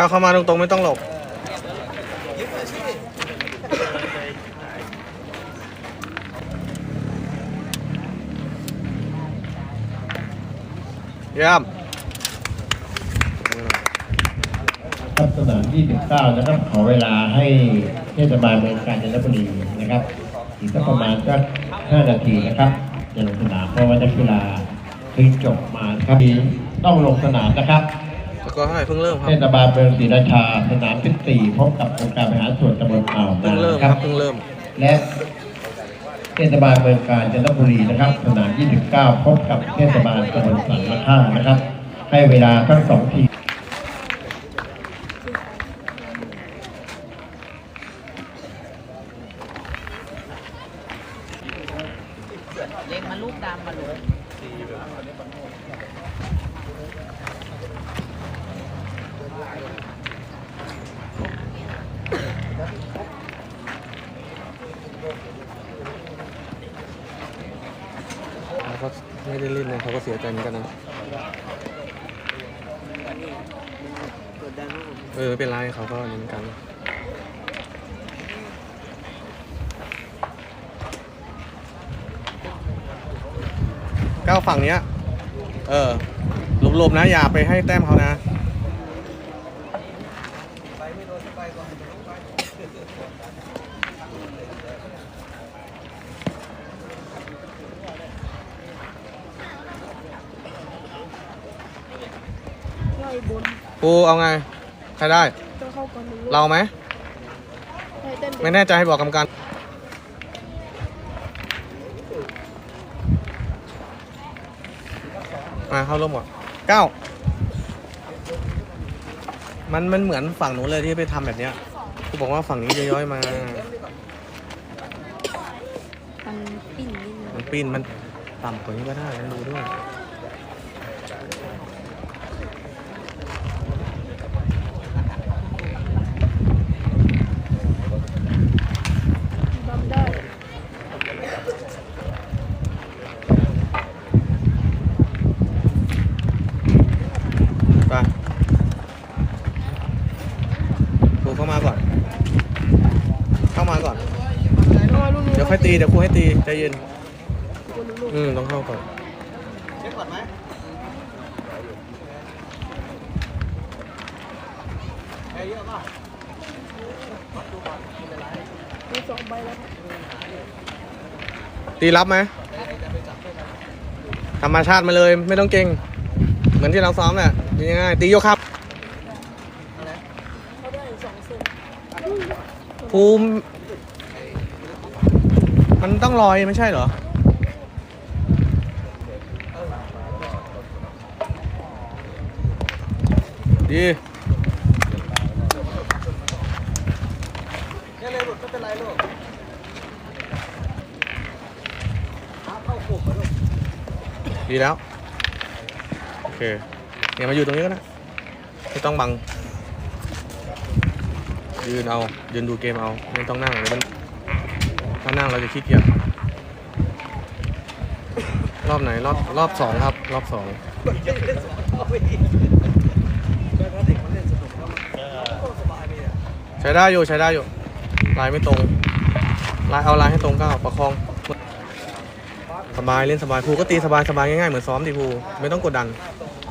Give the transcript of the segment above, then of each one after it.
ก้าวเข้ามาตรงๆไม่ต้องหลบเยี่ยมครับสนาม29 นะครับ ขอเวลาให้เทศบาลเมืองกาญจนบุรีนะครับ อีกสักประมาณสัก5นาทีนะครับจะลงสนามเพราะว่านักกีฬาเพิ่งจบมาครับต้องลงสนามนะครับ ก็ให้เพิ่งเริ่มครัเทศบาลเมืองศรีราชาสนาม14พบกับองค์การบริหารส่วนตำบลอ่าวเพิ่งนาเริ่มครับเพิ่งเริ่ม และเทศบาลเมืองกาญจนบุรีนะครับ สนาม 29 พบกับเทศบาลตำบลสันมะท่านะครับ ให้เวลาทั้งสองทีเล็กมาลูกดำมาลูก เขา ไม่ได้เล่นเลยเขาก็เสียใจเหมือนกันนะเออไม่เป็นไรเขาก็เหมือนกัน ก้าวฝั่งเนี้ย เออหลบๆนะ อย่าไปให้แต้มเขานะ ไล่ บนปูเอาไง ใครได้ ต้องเข้าก่อนหนึ่งเราไหม ให้เต้นไม่แน่ใจให้บอกกรรมการ มาเข้าร่วมก่อนเก้า มันมันเหมือนฝั่งนู้นเลยที่ไปทำแบบเนี้ยกูบอกว่าฝั่งนี้จะย้อยมา มันปิ้นนิดนึงมันปีนมันต่ำกว่านี้ก็ได้นะดูด้วย ทำได้ ไปปูเข้ามาก่อน เข้ามาก่อน ต้องมาลูกนู้น เดี๋ยวค่อยตี เดี๋ ยวครูให้ตีใจเย็นคนลูกอืมต้องเข้าก่อนมีสองใบแล้วตีรับไหม ธรรมชาติมาเลยไม่ต้องเก่ง เหมือนที่เราซ้อมแหละตีง่ายๆตีโยกครับ เขาได้สองเซนภูมิ มันต้องลอยไม่ใช่เหรอ ดีเนี่ยเลยหลุดีแล้ว โอเคเนี่ยมาอยู่ตรงนี้ก็ได้ไม่ต้องบัง ยืนเอา ยืนดูเกมเอา ไม่ต้องนั่งเดี๋ยวมัน ถ้านั่งเราจะขี้เกียจรอบไหนรอบรอบสองครับ รอบสองใช้ได้อยู่ใช้ได้อยู่ลายไม่ตรงลายเอาลายให้ตรงก็ประคอง สบายเล่นสบายภูก็ตีสบายสบายง่ายๆเหมือนซ้อมดิภูไม่ต้องกดดัน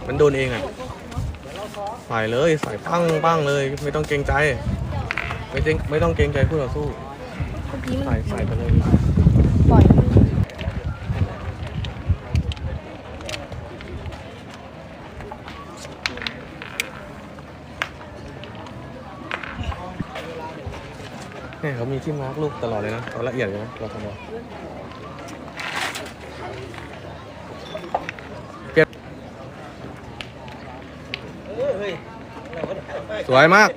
มันโดนเองอะใส่เลยใส่ปั้งปั้งเลย ไม่ต้องเกรงใจ ไม่เกรงไม่ต้องเกรงใจคู่ต่อสู้ เมื่อกี้มันใส่ใส่ไปเลยปล่อยมันเนี่ยเขามีที่มาร์กลูกตลอดเลยนะเขาละเอียดเลยนะเราทำเราเก็บสวยมาก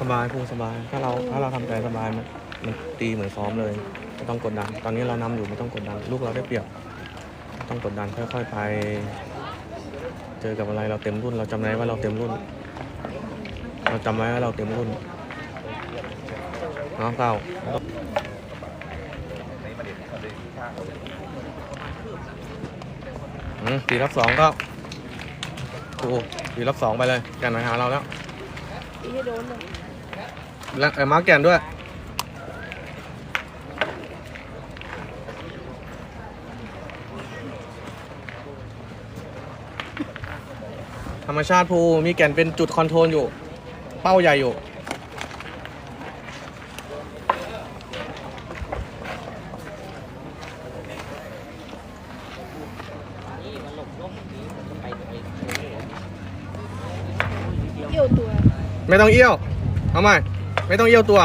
สบายคงสบาย ถ้าเราถ้าเราทำ ใจสบายมันมันตีเหมือนซ้อมเลยไม่ต้องกดดัน ตอนนี้เรานำอยู่ไม่ต้องกดดัน ลูกเราได้เปรียบไม่ต้องกดดันค่อย ๆ ไป เจอกับอะไรเราเต็มรุ่น เราจำไว้ว่าเราเต็มรุ่น เราจำไว้ว่าเราเต็มรุ่นน้องเก้าตีรับสองก็โอ้ตีรับสองไปเลยแกนมหาเราแล้วตีให้โดนเลย เออมาร์กแกนด้วย ธรรมชาติภูมีแก่นเป็นจุดคอนโทรลอยู่ เป้าใหญ่อยู่เกี่ยวตัวไม่ต้องเอี้ยว เอาใหม่ ไม่ต้องเอี้ยวตัว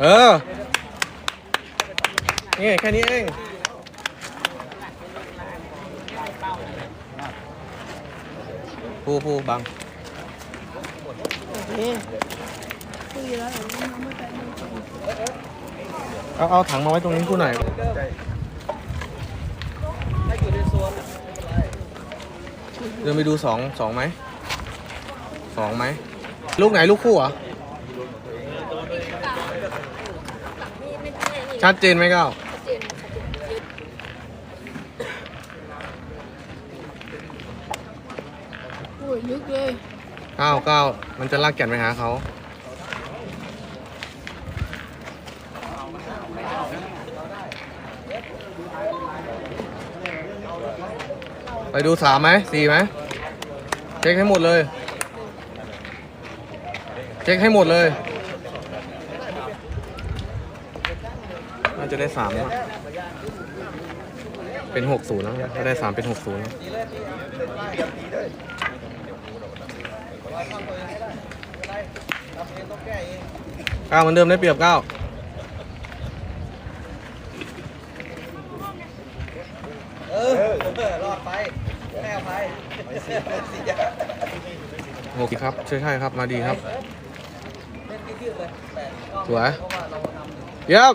เออ นี่ แค่นี้เอง ผู้ผู้บังเอ๊ะคุยแล้วเหรอน้ำไม่ไปไม่ไปเอาเอาถังมาไว้ตรงนี้ผู้หน่อย เดินไปดูสองสองไหมสองไหมลูกไหนลูกคู่เหรอชัดเจนไหมก้าวชัดเจนชัดเจนเยอะโอ้ยลึกเลยก้าวก้าวมันจะลากแก่นไปหาเขา ไปดูสามไหมสี่ไหมเช็คให้หมดเลย เช็คให้หมดเลย น่าจะได้สามแล้วเป็นหกศูนย์แล้วถ้าได้สามเป็นหกศูนย์แล้วเก้าเหมือนเดิมได้เปรียบเก้า โอเคครับใช่ใช่ครับมาดีครับสวยเยี่ยม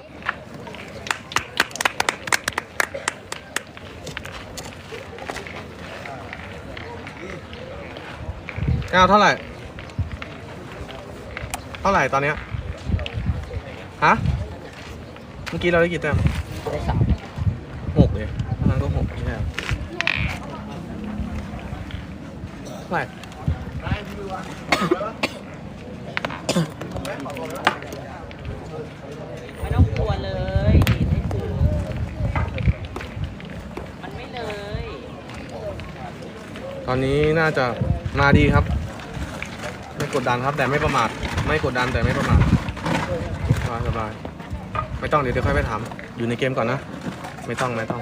เก้าเท่าไหร่ เท่าไหร่ตอนเนี้ยฮะ เมื่อกี้เราได้กี่แต้ม หกเลยเท่านั้นก็หกใช่ไหมเท่าไหร่ ไม่ต้องกลัวเลยดีดให้ถึงมันไม่เลย ตอนนี้น่าจะมาดีครับ ไม่กดดันครับแต่ไม่ประมาท ไม่กดดันแต่ไม่ประมาทสบายสบายไม่ต้องเดี๋ยวเดี๋ยวค่อยไปถาม อยู่ในเกมก่อนนะ ไม่ต้องไม่ต้อง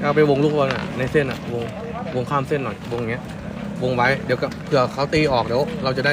เอาไปวงลูกบอลน่ะในเส้นอะวงวงข้ามเส้นหน่อย วงอย่างเงี้ยวงไว้เดี๋ยวก็เผื่อเขาตีออกเดี๋ยวเราจะได้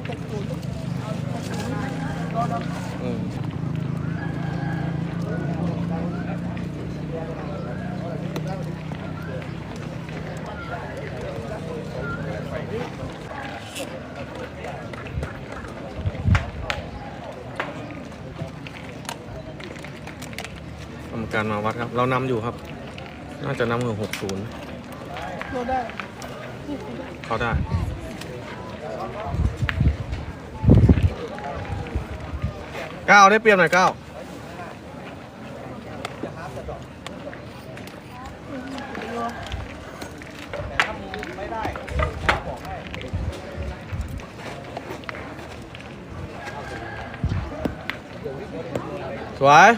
วัดครับ เรานำอยู่ครับ น่าจะนำอยู่หกศูนย์เราได้เขาได้ ก้าวได้เปรียบหน่อยก้าวสวย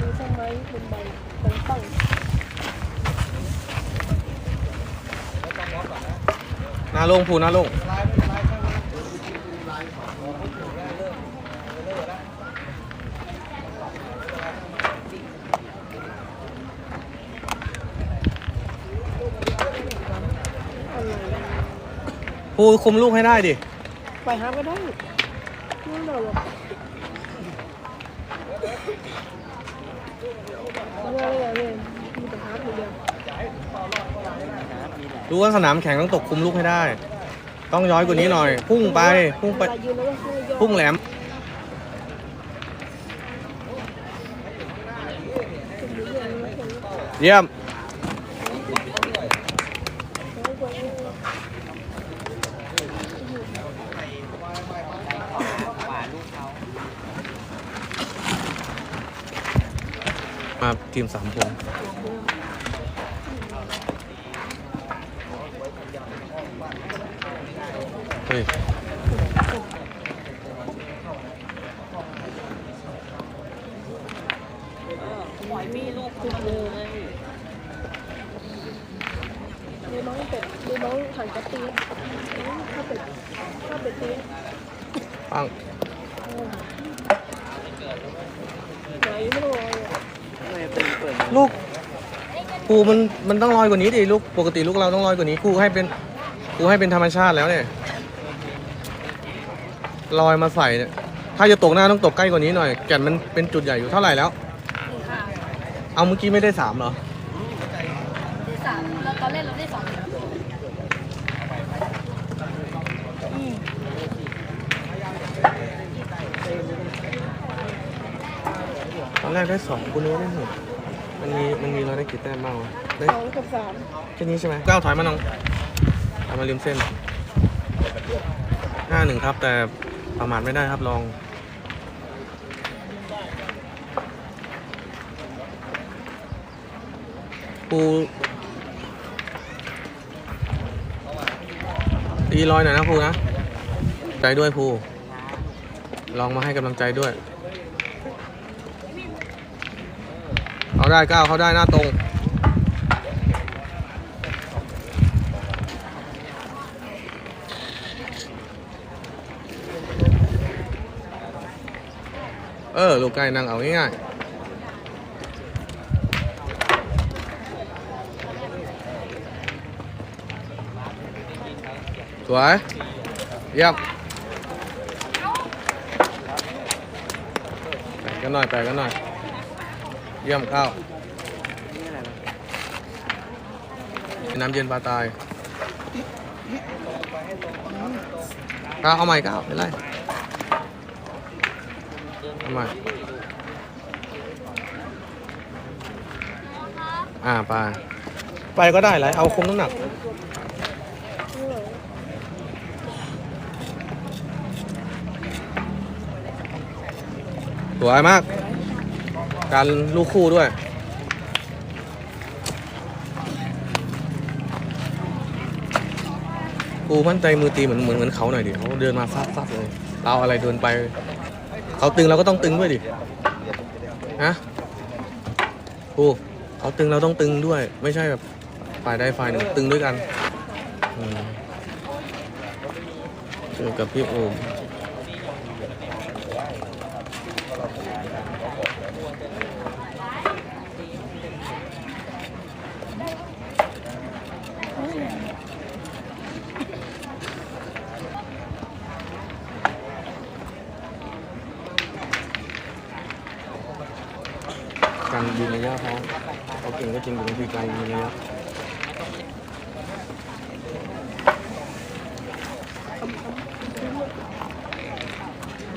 มือสมัยเป็นใบตั้งตั้ง ห นาลงผูนาลงภูคุมลูกให้ได้ดิ ไปหาไม่ได้ไม่ได้หรอกเรื่องอะไรเนี่ยมีแต่หาคนเดียว รู้ว่าสนามแข่งต้องตกคุมลูกให้ได้ ต้องย้อยกว่านี้หน่อย พุ่งไป พุ่งไป พุ่งย่อพุ่งแหลม เยี่ยม มาทีมสามคน เฮ้ยปล่อยมีลูกคุณเลยดูน้องเป็ดดูน้องหันกระตีข้าเป็ดข้าเป็ดตีปังไหนไม่รู้เลยลูกครูมันมันต้องลอยกว่านี้ดิลูกปกติลูกเราต้องลอยกว่านี้ครูให้เป็นครูให้เป็นธรรมชาติแล้วเนี่ย ลอยมาใส่เนี่ยถ้าจะตกหน้าต้องตกใกล้กว่านี้หน่อยแก่นมันเป็นจุดใหญ่อยู่เท่าไหร่แล้ว เอาเมื่อกี้ไม่ได้สามเหรอสามเราตอนเล่นเราได้สองตอนแรกได้สองคุณรู้ได้หนึ่งมันมีมันมีเราได้กี่แต้มบ้างวะได้สองกับสามแค่นี้ใช่ไหมก้าวถอยมาน้องถอยมาริมเส้นห้าหนึ่งครับแต่ ประมาทไม่ได้ครับลองปูตีลอยหน่อยนะภูนะ ใจด้วยภูลองมาให้กำลังใจด้วยเขาได้ก้าวเขาได้หน้าตรง เออ ลูกไก่นั่งเอาง่ายๆสวยเยี่ยมแปะกันหน่อยแปะกันหน่อย เยี่ยมข้าวน้ำเย็นปลาตายก้าวเอาใหม่ก้าวไม่เป็นไร เอาใหม่อ่าไปไปก็ได้ไรเอาคุมน้ำหนัก สวยมาก การลูกคู่ด้วย กูมั่นใจมือตีเหมือนเหมือนเหมือนเขาหน่อยดิเขาเดินมาซัดซัดเลย เราอะไรเดินไป เขาตึงเราก็ต้องตึงด้วยดิฮะกูเขาตึงเราต้องตึงด้วย ไม่ใช่แบบฝ่ายใดฝ่ายหนึ่งตึงด้วยกันเจอกับพี่โอม การยืนระยะเขาเขาเก่ งก็จริงแต่บางทีการยืนระยะ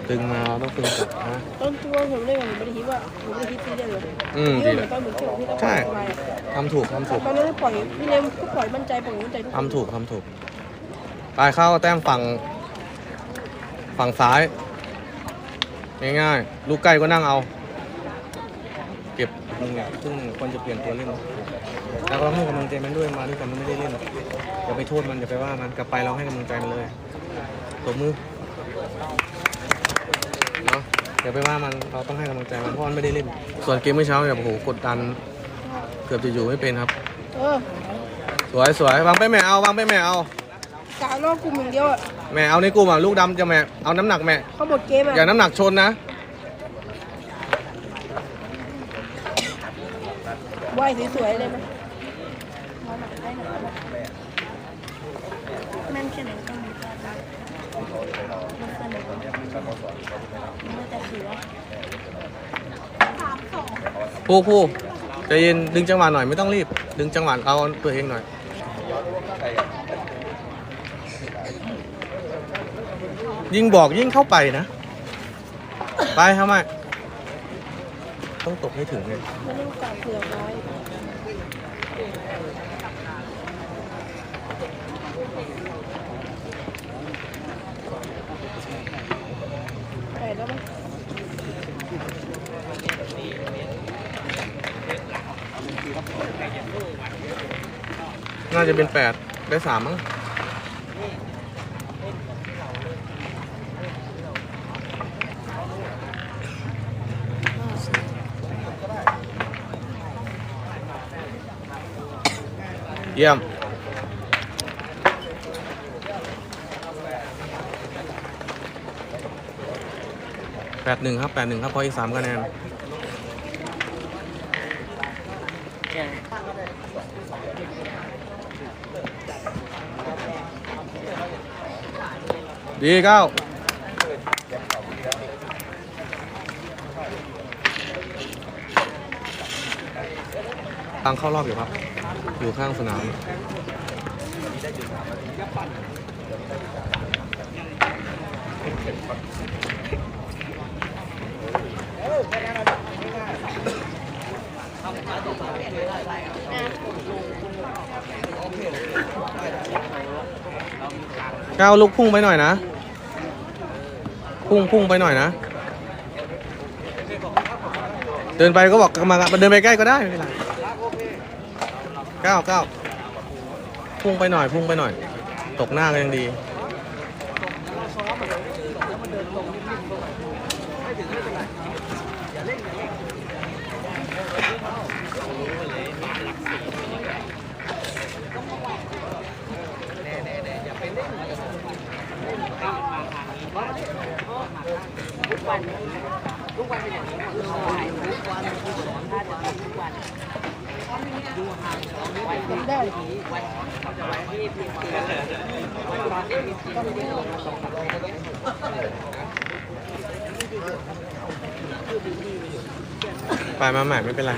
ตึงมาเราต้องตึงกลับนะต้นตัวผมได้ผมไม่ได้คิดว่าผมไม่ได้คิดตีได้เลยอืมดีดว่าเหลมือยนตอนเหมือนที่เราที่เราใช่ปล่อยไปทำถูกทำถูกตอนนั้นปล่อยพี่เลมก็ปล่อยมั่นใจปล่อยมั่นใจทุกทำถูกทำถูกปลายเข้าแต้มฝั่งฝั่งซ้าย ง่ายๆลูกใกล้ก็นั่งเอา ก็บหนึ่งเนี่ยซึ่งควรจะเปลี่ยนตัวเล่นแล้วเราให้กำลังใจมันด้วยมาด้วยกันมันไม่ได้เล่นอย่าไปโทษมันอย่าไปว่ามันกลับไปเราให้กำลังใจมันเลยตบมือเนาะอย่าไปว่ามันเราต้องให้กำลังใจมันเพราะมันไม่ได้เล่น ส่วนเกมเมื่อเช้าเนี่ยโอ้โหกดดัน เกือบจะอยู่ไม่เป็นครับสวยสวยวางไปแม่เอาวางไปแม่เอากะรอบกลุ่มอย่างเดียวอะแม่เอาในกลุ่มอะลูกดำจะแม่เอาน้ำหนักแม่เขาหมดเกมอะอย่าน้ำหนักชนนะ ว่ายสวยๆเลยไหมแม่นแค่ไหนก็มีการรักมันสนอมันจะเสือผู้ผู้ใจเย็นดึงจังหวะหน่อยไม่ต้องรีบ ดึงจังหวะเอาตัวเองหน่อยยิ่งบอกยิ่งเข้าไปนะ ไปทำไม ต้องตกให้ถึงเลยไมันต้องการเผื่อไว้แปดแล้วมั้ยน่าจะเป็นแปดได้สามมั้ง ยี่ยมแปดหนึ่งครับแปดหนึ่งครับพราะอีกสามคะแนนดีเก้าทางเข้ารอบอยู่ครับ อยู่ข้างสนามก้าวลุกพุ่งไปหน่อยนะ พุ่งพุ่งไปหน่อยนะ เดินไปก็บอกมามาเดินไปใกล้ก็ได้ไม่เป็นไร ก้าวก้าพุ่งไปหน่อยพุ่งไปหน่อย ตกหน้าก็ยังดี ไปมาใหม่ไม่เป็นไร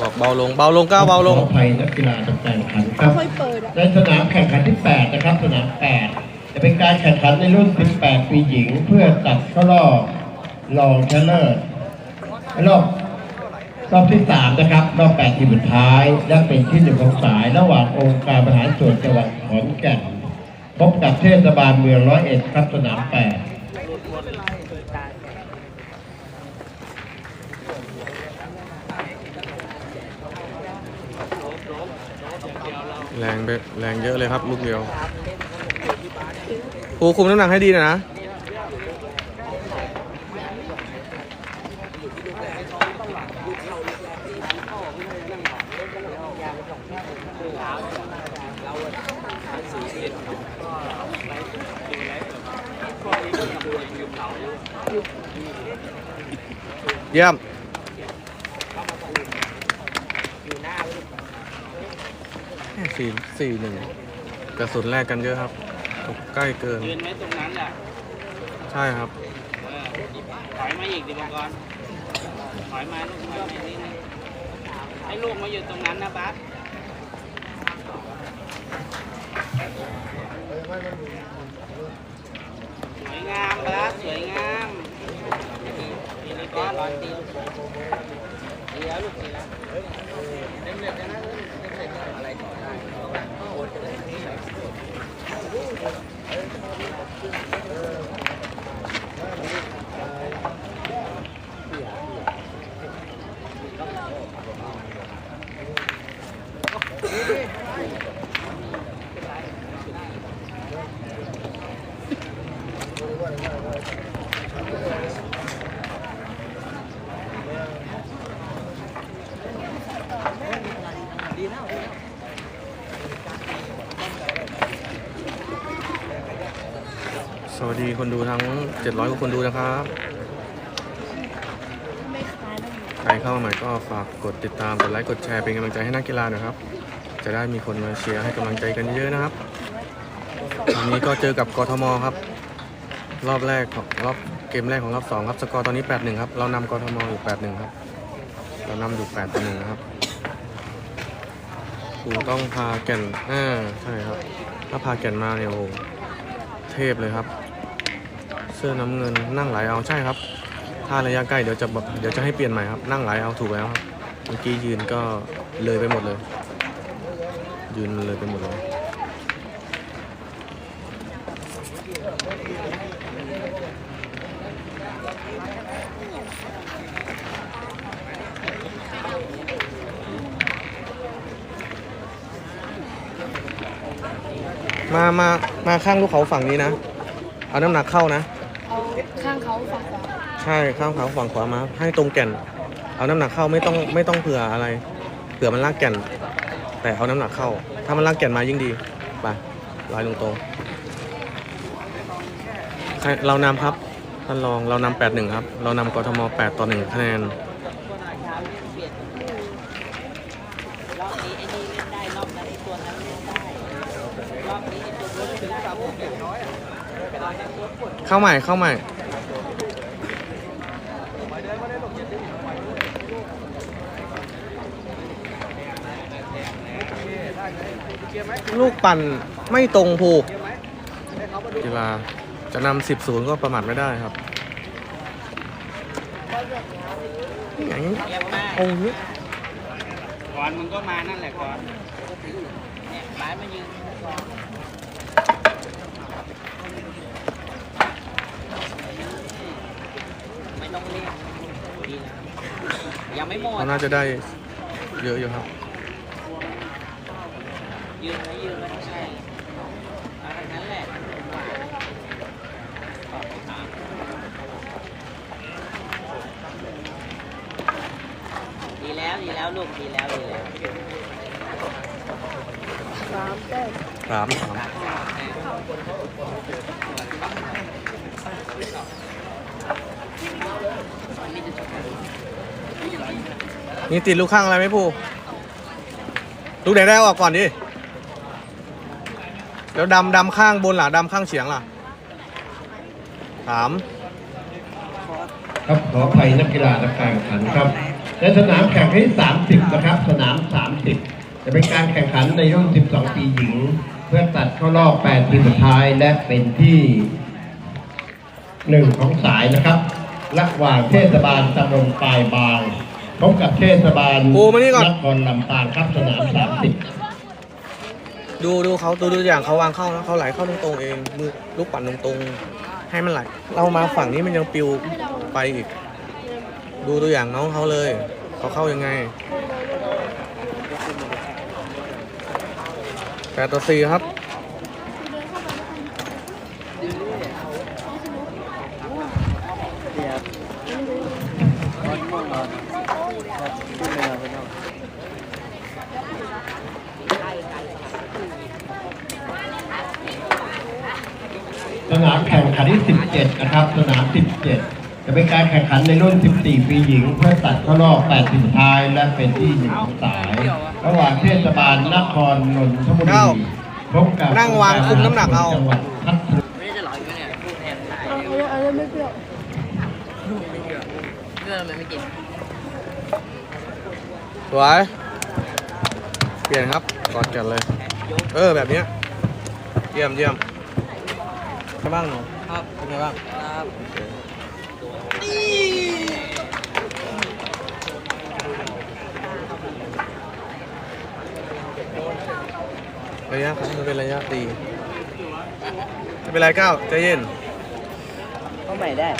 บอกเบาลงเบาลงก้าวเบาลงขออภัยนักกีฬาตกแข่งขันครับค่อยเปิดอะในสนามแข่งขันที่ 8 นะครับ สนาม 8 จะเป็นการแข่งขันในรุ่น 18 ปีหญิง เพื่อตัดเข้ารอบรองชนะเลิศรอบรอบที่ 3 นะครับ รอบ 8 ทีมสุดท้าย และเป็นที่หนึ่งของสายระหว่างองค์การบริหารส่วนจังหวัดขอนแก่น พบกับเทศบาลเมืองร้อยเอ็ดครับสนาม 8 แรงไปแรงเยอะเลยครับ ลูกเดียวครูคุมน้ำหนักให้ดีหน่อยนะ เยี่ยมแค่สี่สี่หนึ่งกระสุนแรกกันเยอะครับตกใกล้เกินยืนไว้ตรงนั้นแหละใช่ครับเออถอยมาอีกดิมังกรถอยมาลูกถอยมานิดนึงให้ลูกมาอยู่ตรงนั้นนะบัสสวยงามบัสสวยงาม ดีลยก้อนดีดียล้วลูกดีแล้วเล่นเล่นนะเล่นเล่นอะไรต่อได้สวัสดี คนดูทั้ง 700กว่าคนดูนะครับใครเข้ามาใหม่ก็ฝากกดติดตาม กดไลค์ กดแชร์เป็นกำลังใจให้นักกีฬาหนะครับ จะได้มีคนมาเชียร์ให้กำลังใจกันเยอะๆนะครับ วันนี้ก็เจอกับกทมครับ รอบแรกของรอบเกมแรกของรอบสองครับ สกอร์ตอนนี้8-1ครับ เรานำกทมอยู่8-1ครับ เรานำอยู่8ต่อ1นะครับครูต้องพาแก่นอ่าใช่ครับ ถ้าพาแก่นมาเนี่ยโอ้โหเทพเลยครับ สื้อน้ำเงินนั่งไหลเอาใช่ครับ ถ้าระยะใกล้เดี๋ยวจะแบบเดี๋ยวจะให้เปลี่ยนใหม่ครับ นั่งไหลเอาถูกแล้วครับเมื่อกี้ยืนก็เลยไปหมดเลย ยืนเลยไปหมดเลยมา มา มาข้างลูกเขาฝั่งนี้นะ เอาน้ำหนักเข้านะ ข้างเขาฝั่งขวาใช่ข้างเขาฝั่งขวามา ให้ตรงแก่น เอาน้ำหนักเข้าไม่ต้องไม่ต้องเผื่ออะไร เผื่อมันลากแก่น แต่เอาน้ำหนักเข้า ถ้ามันลากแก่นมายิ่งดีไปลอยลงตรงเรานำครับท่านรองเรานำแปดหนึ่งครับ เรานำกทมแปดต่อหนึ่งคะแนน รอบนี้ไอ้นี่เล่นได้ รอบนั้นไอ้ตัวนั้นเล่นได้ รอบนี้ไอ้ตัวนู้นถึงสามหกอย่างน้อย เข้าใหม่เข้าใหม่ลูกปั่นไม่ตรงผูกกีฬาจะนำสิบศูนย์ก็ประมาทไม่ได้ครับอย่างนี้องค์นี้ก่อนมึงก็มานั่นแหละก่อนเนี่ยร้ายมายืนไม่ ต้องเรียกดีนะยังไม่หมดเขาน่าจะได้เยอะอยู่ครับ ยืนไว้ยืนไว้ใช่เอาทางนั้นแหละดีแล้วดีแล้วลูกดีแล้วดีแล้วสามแต้มสามสาม นี่ติดลูกข้างอะไรไหมผู้ลูกไหนได้ออกก่อนดิ แล้วดำดำข้างบนหล่ะดำข้างเฉียงล่ะสาม ครับขออภัยนักกีฬานักการแข่งขันครับ ในสนามแข่งที่ 30 นะครับ สนาม 30 จะเป็นการแข่งขันในรุ่น 12 ปีหญิง เพื่อตัดเข้ารอบ 8 ทีมสุดท้ายและเป็นที่หนึ่งของสายนะครับ ระหว่างเทศบาลตำบลปลายบางพบกับเทศบาลโอ้มานี่ก่อน นครลำปางครับสนาม30ดูดูเขาดูดูอย่างเขาวางเข้านะเขาไหลเข้าตรงๆเองมือลูกปั่นตรงให้มันไหลเรามาฝั่งนี้มันยังปิวไปอีก ดูตัวอย่างน้องเขาเลยเขาเข้ายังไงแปดต่อสี่ครับ สนามแข่งขันที่ 17 นะครับ สนาม 17 จะเป็นการแข่งขันในรุ่น 14 ปีหญิง เพื่อตัดเข้ารอบ 8 ทีมสุดท้าย และเป็นที่หนึ่งของสาย ระหว่างเทศบาลนครนนทบุรีเก้าพบกับนั่งวางคุมน้ำหนักเอาจังหวัดพัทลุงไม่ได้จะหลอกอยู่เนี่ยพูดแทนขายเอาเอาเอาเอาไม่เปรี้ยวเพื่อนมันไม่กินสวยเปลี่ยนครับกอดกันเลย เออแบบเนี้ยเยี่ยมเยี่ยม ใช่บ้างหนูครับเป็นไงบ้างครับระยะครับมันเป็นระยะตีไม่เป็นไรก้าวใจเย็นก็ใหม่ได้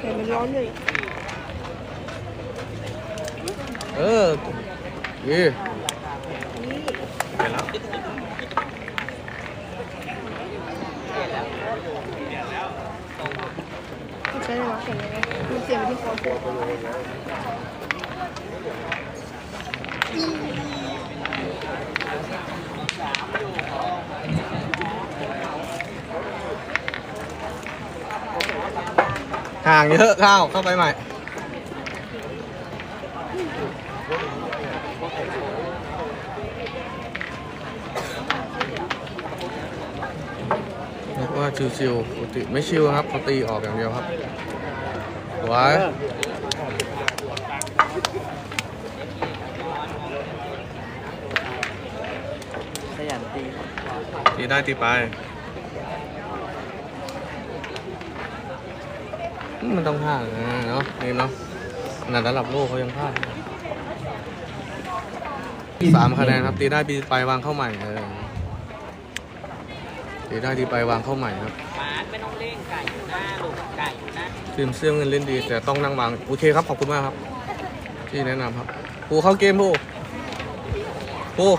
แต่มันร้อนเลย เออยี่เปลี่ยนแล้วใช้ในร้านแข่งเลยนะมีเสียงไปที่คอห่างเยอะข้าวเข้าไปใหม่ นึกว่า ชิวๆปกติไม่ชิวครับเขาตีออกอย่างเดียวครับสวยขยันตีตีได้ตีไป มันต้องพลาดนะเนาะนี่เนาะขนาดระดับโลกเขายังพลาดสามคะแนนครับตีได้ตีไปวางเข้าใหม่เออ ตีได้ตีไปวางเข้าใหม่ครับบาสไม่ต้องเล่นไก่อยู่หน้าลูกไก่อยู่หน้าทีมเสื้อเงินเล่นดี แต่ต้องนั่งวางโอเคครับขอบคุณมากครับ ที่แนะนำครับผู้เข้าเกมผู้ผู้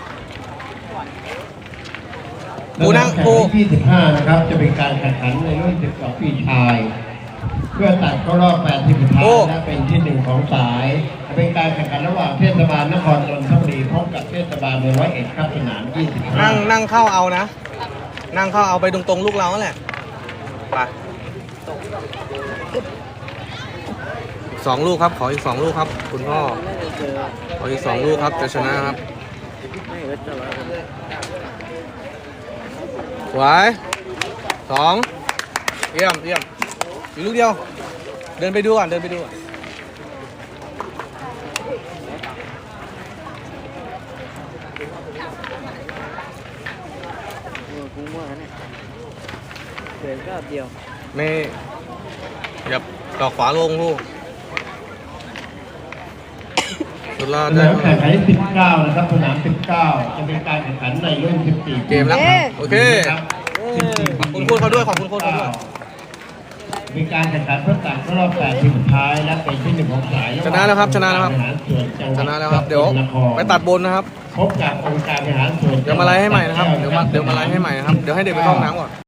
หมูนั่งสาโอ้แข่ที่25นะครับ จะเป็นการแข่งขันในรุ่น12ปีชาย เพื่อตัดเข้ารอบ8ทีมสุดท้ายโอ้และเป็นที่หนึ่งของสายจะเป็นการแข่งขันระหว่างเทศบาลนครนนทบุรีพบกับเทศบาลเมืองร้อยเอ็ดครับสนาม25นั่งนั่งเข้าเอานะ นั่งเข้าเอาไปตรงๆลูกเราแหละไปสองลูกครับ ขออีกสองลูกครับ คุณพ่อ ขออีกสองลูกครับจะชนะครับไม่เคยเจอสวยสองเยี่ยมเยี่ยมอีกลูกเดียว เดินไปดูก่อนเดินไปดูก่อน เออกูว่าเนี่ย เดินก็เดียวไม่อย่าต่อขวาลงลูกสุดยอดสได้นามแข่งขันที่19 นะครับสนาม 19 จะเป็นการแข่งขันในรุ่น 14เกมแล้วโอเคครับ14ขอบคุณโค้ชเขาด้วยขอบคุณโค้ชเขาด้วย มีการแข่งขันเพื่อตัดเข้ารอบ8ทีมสุดท้ายและเป็นที่หนึ่งของสายชนะแล้วครับชนะแล้วครับองกาบริหารส่วนจังหชวัดนะแล้วครับเดี๋ยวสกลนครไปตัดบนนะครับ พบกับองค์การบริหารส่วนเดี๋ยวมาไลฟ์ให้ใหม่นะครับเดี๋ยวมาเดี๋ยวมาไลฟ์ให้ใหม่นะครับเดี๋ยวให้เด็กไปเข้าห้องน้ำก่อน